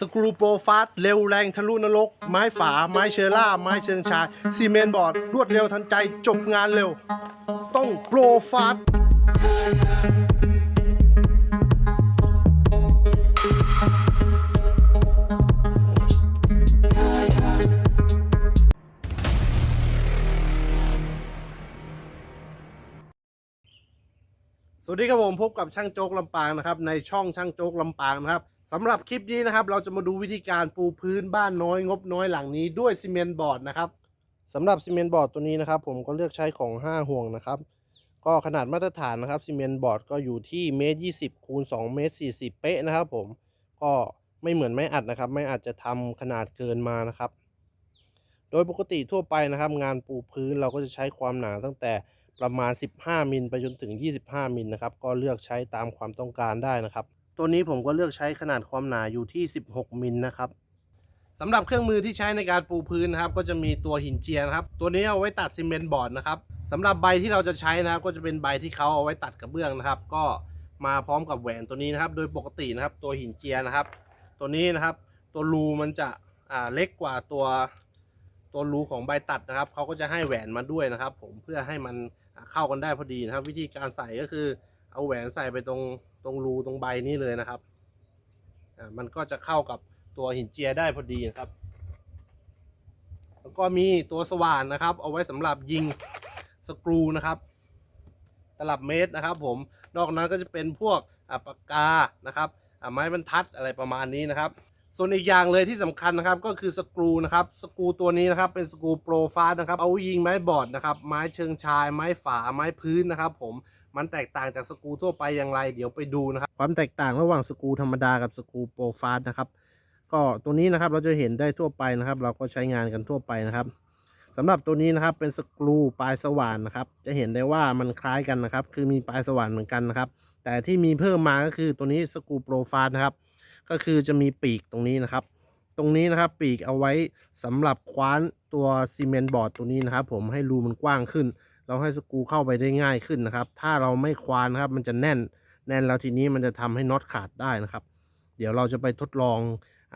สกรูโปรฟาสเร็วแรงทะลุนรก ไม้ฝา ไม้เชอร่า ไม้เชิงชายซีเมนต์บอร์ด รวดเร็วทันใจจบงานเร็ว ต้องโปรฟาสสวัสดีครับผมพบกับช่างโจ๊กลำปางนะครับในช่องช่างโจ๊กลำปางนะครับ สำหรับคลิปนี้นะครับ เราจะมาดูวิธีการปูพื้นบ้านน้อยงบน้อยหลังนี้ด้วยซีเมนต์บอร์ดนะครับสำหรับซีเมนต์บอร์ดตัวนี้นะครับ ผมก็เลือกใช้ของ 5 ห่วงนะครับ ก็ขนาดมาตรฐานนะครับซีเมนต์บอร์ดก็อยู่ที่เมตรยี่สิบคูณ2เมตร40เป๊ะนะครับผมก็ไม่เหมือนไม้อัดนะครับ ไม่อาจจะทำขนาดเกินมานะครับ โดยปกติทั่วไปนะครับ งานปูพื้นเราก็จะใช้ความหนาตั้งแต่ประมาณ 15มิลไปจนถึง 25มิลนะครับก็เลือกใช้ตามความต้องการได้นะครับ ตัวนี้ผมก็เลือกใช้ขนาดความหนาอยู่ที่ 16 มิลนะครับสำหรับเครื่องมือที่ใช้ในการปูพื้นนะครับ ก็จะมีตัวหินเจียนะครับ ตัวนี้เอาไว้ตัดซีเมนต์บอร์ดนะครับสำหรับใบที่เราจะใช้นะครับ ก็จะเป็นใบที่เขาเอาไว้ตัดกระเบื้องนะครับ ก็มาพร้อมกับแหวนตัวนี้นะครับ โดยปกตินะครับ ตัวหินเจียนะครับ ตัวนี้นะครับ ตัวรูมันจะอ่าเล็กกว่าตัวตัวรูของใบตัดนะครับเขาก็จะให้แหวนมาด้วยนะครับ ผมเพื่อให้มันเข้ากันได้พอดีนะครับ วิธีการใส่ก็คือเอาแหวนใส่ไปตรง ตรงรูตรงใบนี้เลยนะครับอ่ามันก็จะเข้ากับตัวหินเจียได้พอดีนะครับ แล้วก็มีตัวสว่านนะครับ เอาไว้สำหรับยิงสกรูนะครับตลับเมตรนะครับ ผมนอกนั้นก็จะเป็นพวกอ่าปากกานะครับอ่าไม้บรรทัดอะไรประมาณนี้นะครับ ส่วนอีกอย่างเลยที่สำคัญนะครับก็คือสกรูนะครับสกรูตัวนี้นะครับเป็นสกรูโปรฟาสนะครับเอายิงไม้บอร์ดนะครับไม้เชิงชาย ไม้ฝาไม้พื้นนะครับ ผม มันแตกต่างจากสกูทั่วไปอย่างไร เดี๋ยวไปดูนะครับ ความแตกต่างระหว่างสกูธรรมดากับสกูโปรฟาสนะครับ ก็ตัวนี้นะครับเราจะเห็นได้ทั่วไปนะครับ เราก็ใช้งานกันทั่วไปนะครับสำหรับตัวนี้นะครับเป็นสกรูปลายสว่านนะครับ จะเห็นได้ว่ามันคล้ายกันนะครับ คือมีปลายสว่านเหมือนกันนะครับ แต่ที่มีเพิ่มมาก็คือตัวนี้สกรูโปรฟาสนะครับ ก็คือจะมีปีกตรงนี้นะครับ ตรงนี้นะครับปีกเอาไว้สำหรับคว้านตัวซีเมนต์บอร์ดตัวนี้นะครับ ผมให้รูมันกว้างขึ้น เราให้สกรูเข้าไปได้ง่ายขึ้นนะครับ ถ้าเราไม่คว้านนะครับ มันจะแน่น แน่นแล้วทีนี้มันจะทำให้น็อตขาดได้นะครับ เดี๋ยวเราจะไปทดลอง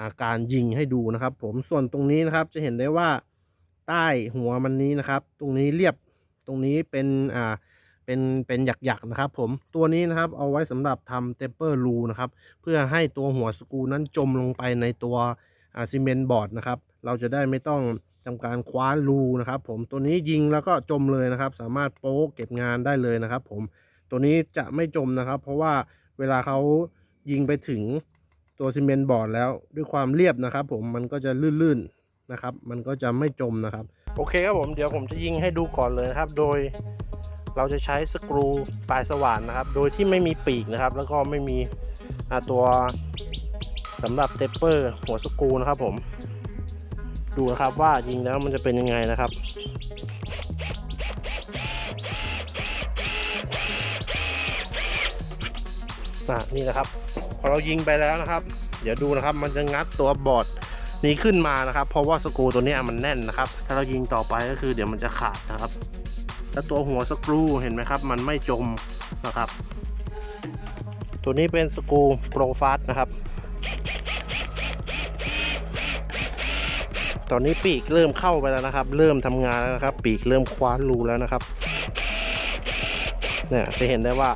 อาการยิงให้ดูนะครับ ผมส่วนตรงนี้นะครับจะเห็นได้ว่าใต้หัวมันนี้นะครับ ตรงนี้เรียบตรงนี้เป็นอ่าเป็นเป็นหยักๆนะครับผมตัวนี้นะครับเอาไว้สำหรับทำเทปเปอร์รูนะครับเพื่อให้ตัวหัวสกรูนั้นจมลงไปในตัวซีเมนต์บอร์ดนะครับ เราจะได้ไม่ต้อง ทำการคว้านรูนะครับผมตัวนี้ยิงแล้วก็จมเลยนะครับ สามารถโป๊กเก็บงานได้เลยนะครับ ผมตัวนี้จะไม่จมนะครับ เพราะว่าเวลาเขายิงไปถึงตัวซีเมนต์บอร์ดแล้วด้วยความเรียบนะครับ ผมมันก็จะลื่นๆนะครับ มันก็จะไม่จมนะครับ โอเคครับผมเดี๋ยวผมจะยิงให้ดูก่อนเลยนะครับ โดยเราจะใช้สกรูปลายสว่านนะครับ โดยที่ไม่มีปีกนะครับ แล้วก็ไม่มีตัวสำหรับเทปเปอร์หัวสกรูนะครับผม ดูนะครับว่ายิงแล้วมันจะเป็นยังไงนะครับนี่นะครับ พอเรายิงไปแล้วนะครับ เดี๋ยวดูนะครับ มันจะงัดตัวบอร์ดนี้ขึ้นมานะครับ เพราะว่าสกรูตัวนี้มันแน่นนะครับ ถ้าเรายิงต่อไปก็คือเดี๋ยวมันจะขาดนะครับ แล้วตัวหัวสกรูเห็นไหมครับ มันไม่จมนะครับ ตัวนี้เป็นสกรูโปรฟาสนะครับ ตอนนี้ปีกเริ่มเข้าไปแล้วนะครับ เริ่มทำงานแล้วนะครับ ปีกเริ่มคว้านรูแล้วนะครับ เนี่ยจะเห็นได้ว่า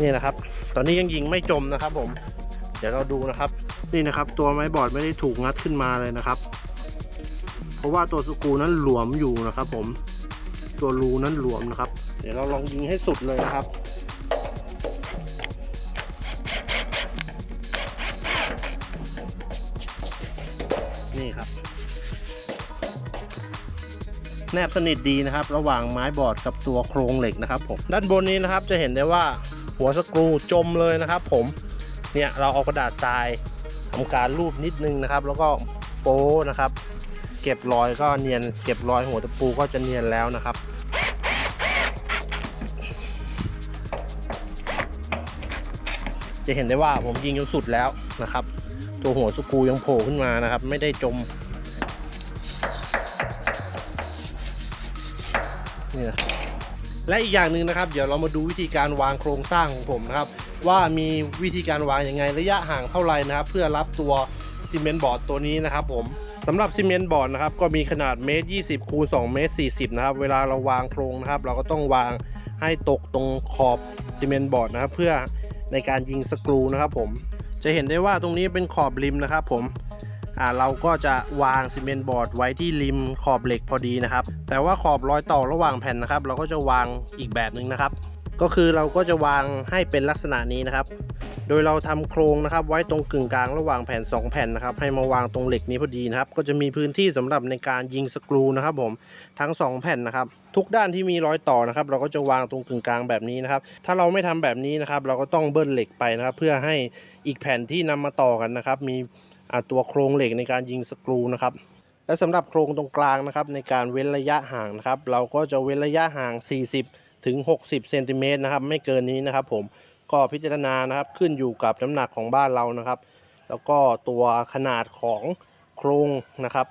นี่นะครับ ตอนนี้ยังยิงไม่จมนะครับ ผม เดี๋ยวเราดูนะครับ นี่นะครับ ตัวไม้บอร์ดไม่ได้ถูกงัดขึ้นมาเลยนะครับ เพราะว่าตัวสกูนั้นหลวมอยู่นะครับ ผม ตัวรูนั้นหลวมนะครับ เดี๋ยวเราลองยิงให้สุดเลยนะครับนี่ครับ แนบสนิทดีนะครับ ระหว่างไม้บอร์ดกับตัวโครงเหล็กนะครับผมด้านบนนี้นะครับจะเห็นได้ว่าหัวสกรูจมเลยนะครับ ผมเนี่ยเราเอากระดาษทรายทำการรูปนิดนึงนะครับ แล้วก็โป้นะครับ เก็บรอยก็เนียน เก็บรอยหัวตะปูก็จะเนียนแล้วนะครับ จะเห็นได้ว่าผมยิงจนสุดแล้วนะครับ ตัวหัวสกูยังโผล่ขึ้นมานะครับ ไม่ได้จมนี่นะและอีกอย่างหนึ่งนะครับ เดี๋ยวเรามาดูวิธีการวางโครงสร้างของผมนะครับ ว่ามีวิธีการวางยังไงระยะห่างเท่าไหร่นะครับ เพื่อรับตัวซีเมนต์บอร์ดตัวนี้นะครับ ผมสำหรับซีเมนต์บอร์ดนะครับก็มีขนาดเมตร20คูณ2เมตร40นะครับเวลาเราวางโครงนะครับ เราก็ต้องวางให้ตกตรงขอบซีเมนต์บอร์ดนะครับ เพื่อ ในการยิงสกรูนะครับผมจะเห็นได้ว่าตรงนี้เป็นขอบริมนะครับผมอ่าเราก็จะวางซีเมนต์บอร์ดไว้ที่ริมขอบเหล็กพอดีนะครับ แต่ว่าขอบรอยต่อระหว่างแผ่นนะครับ เราก็จะวางอีกแบบหนึ่งนะครับ ก็คือเราก็จะวางให้เป็นลักษณะนี้นะครับ โดยเราทำโครงนะครับ ไว้ตรงกึ่งกลางระหว่างแผ่น 2 แผ่นนะครับ ให้มาวางตรงเหล็กนี้พอดีนะครับ ก็จะมีพื้นที่สำหรับในการยิงสกรูนะครับ ผมทั้ง 2 แผ่นนะครับ ทุกด้านที่มีรอยต่อนะครับ เราก็จะวางตรงกึ่งกลางแบบนี้นะครับ ถ้าเราไม่ทำแบบนี้นะครับ เราก็ต้องเบิ้ลเหล็กไปนะครับ เพื่อให้อีกแผ่นที่นำมาต่อกันนะครับ มีตัวโครงเหล็กในการยิงสกรูนะครับและสำหรับโครงตรงกลางนะครับ ในการเว้นระยะห่างนะครับ เราก็จะเว้นระยะห่าง 40 ถึง 60เซนติเมตรนะครับไม่เกินนี้นะครับ ผมก็พิจารณานะครับขึ้นอยู่กับน้ำหนักของบ้านเรานะครับ แล้วก็ตัวขนาดของโครงนะครับ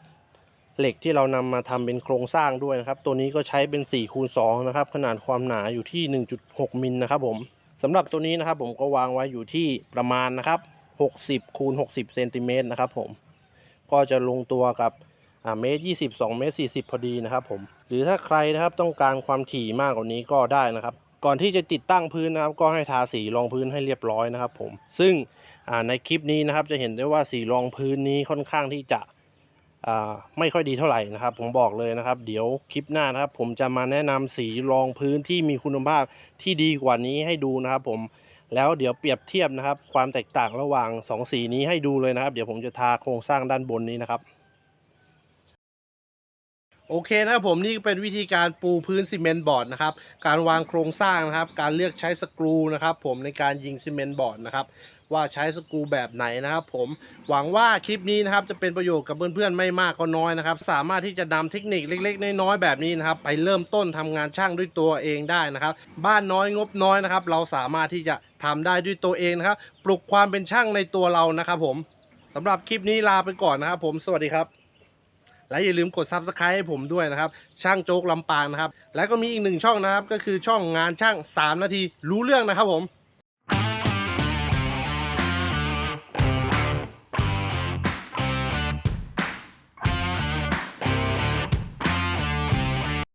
เหล็กที่เรานำมาทำเป็นโครงสร้างด้วยนะครับ ตัวนี้ก็ใช้เป็น4คูณ2นะครับ ขนาดความหนาอยู่ที่ 1.6มิลนะครับผมสำหรับตัวนี้นะครับ ผมก็วางไว้อยู่ที่ประมาณนะครับ 60คูณ60เซนติเมตรนะครับ ผมก็จะลงตัวกับ เมตร20 2เมตร40พอดีนะครับผมหรือถ้าใครนะครับต้องการความถี่มากกว่านี้ก็ได้นะครับ ก่อนที่จะติดตั้งพื้นนะครับ ก็ให้ทาสีรองพื้นให้เรียบร้อยนะครับผมซึ่งอ่าในคลิปนี้นะครับจะเห็นได้ว่าสีรองพื้นนี้ค่อนข้างที่จะอ่าไม่ค่อยดีเท่าไหร่นะครับ ผมบอกเลยนะครับ เดี๋ยวคลิปหน้านะครับ ผมจะมาแนะนำสีรองพื้นที่มีคุณภาพที่ดีกว่านี้ให้ดูนะครับ ผมแล้วเดี๋ยวเปรียบเทียบนะครับ ความแตกต่างระหว่าง 2 สีนี้ให้ดูเลยนะครับ เดี๋ยวผมจะทาโครงสร้างด้านบนนี้นะครับ โอเคนะครับผมนี่เป็นวิธีการปูพื้นซีเมนต์บอร์ดนะครับการวางโครงสร้างนะครับ การเลือกใช้สกรูนะครับ ผมในการยิงซีเมนต์บอร์ดนะครับว่าใช้สกรูแบบไหนนะครับ ผมหวังว่าคลิปนี้นะครับจะเป็นประโยชน์กับเพื่อนๆไม่มากก็น้อยนะครับ สามารถที่จะนำเทคนิคเล็ก ๆ น้อยๆแบบนี้นะครับ ไปเริ่มต้นทำงานช่างด้วยตัวเองได้นะครับ บ้านน้อยงบน้อยนะครับ เราสามารถที่จะทำได้ด้วยตัวเองนะครับ ปลุกความเป็นช่างในตัวเรานะครับ ผมสำหรับคลิปนี้ลาไปก่อนนะครับ ผมสวัสดีครับ และอย่าลืมกด Subscribe ให้ผมด้วยนะครับ ช่างโจ๊กลำปางนะครับ แล้วก็มีอีกหนึ่งช่องนะครับ ก็คือช่องงานช่าง 3 นาทีรู้เรื่องนะครับผม